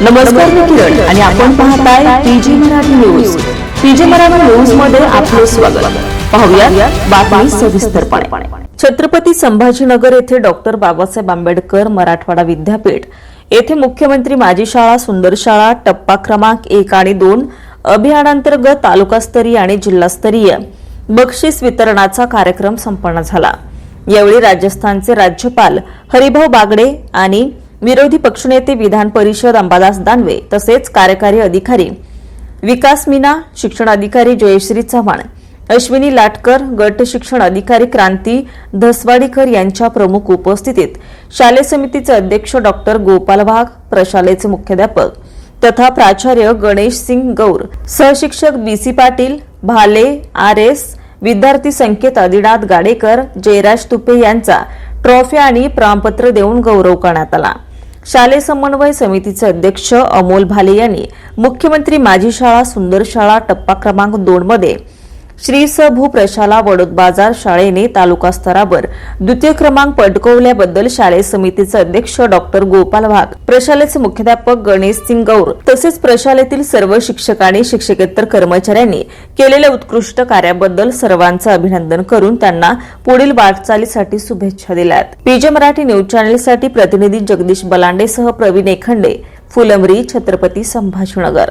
नमस्कार मी किरण आणि आपण पाहताय PG Marathi news. PG Marathi न्यूजमध्ये आपले स्वागत. पाहूया बातमी सविस्तरपणे. छत्रपती संभाजीनगर येथे डॉक्टर बाबासाहेब आंबेडकर मराठवाडा विद्यापीठ येथे मुख्यमंत्री माझी शाळा सुंदर शाळा टप्पा क्रमांक एक आणि दोन अभियानांतर्गत तालुकास्तरीय आणि जिल्हास्तरीय बक्षीस वितरणाचा कार्यक्रम संपन्न झाला. यावेळी राजस्थानचे राज्यपाल हरिभाऊ बागडे आणि विरोधी पक्षनेते विधान परिषद अंबादास दानवे तसेच कार्यकारी अधिकारी विकास मीना शिक्षण अधिकारी जयश्री चव्हाण अश्विनी लाटकर गट शिक्षण अधिकारी क्रांती धसवाडीकर यांच्या प्रमुख उपस्थितीत शालेय समितीचे अध्यक्ष डॉक्टर गोपाल वाघ प्रशालेचे मुख्याध्यापक तथा प्राचार्य Ganesh Singh Gaur सहशिक्षक B C Patil Bhale R S विद्यार्थी संकेत आदिनाथ गाडेकर जयराज तुपे यांचा ट्रॉफी आणि प्रमाणपत्र देऊन गौरव करण्यात आला. शालेय समन्वय समितीचे अध्यक्ष अमोल भाले यांनी मुख्यमंत्री माझी शाळा सुंदर शाळा टप्पा क्रमांक दोन मध्ये श्री स भू प्रशाला वडोद बाजार शाळेने तालुका स्तरावर द्वितीय क्रमांक पटकवल्याबद्दल शालेय समितीचे अध्यक्ष डॉक्टर गोपाल वाघ प्रशालेचे मुख्याध्यापक गणेश सिंग गौर तसेच प्रशालेतील सर्व शिक्षक आणि शिक्षकेतर कर्मचाऱ्यांनी केलेल्या उत्कृष्ट कार्याबद्दल सर्वांचं अभिनंदन करून त्यांना पुढील वाटचालीसाठी शुभेच्छा दिल्यात. पीजे मराठी न्यूज चॅनेलसाठी प्रतिनिधी जगदीश बलांडेसह प्रवीण एखंडे फुलमरी छत्रपती संभाजीनगर.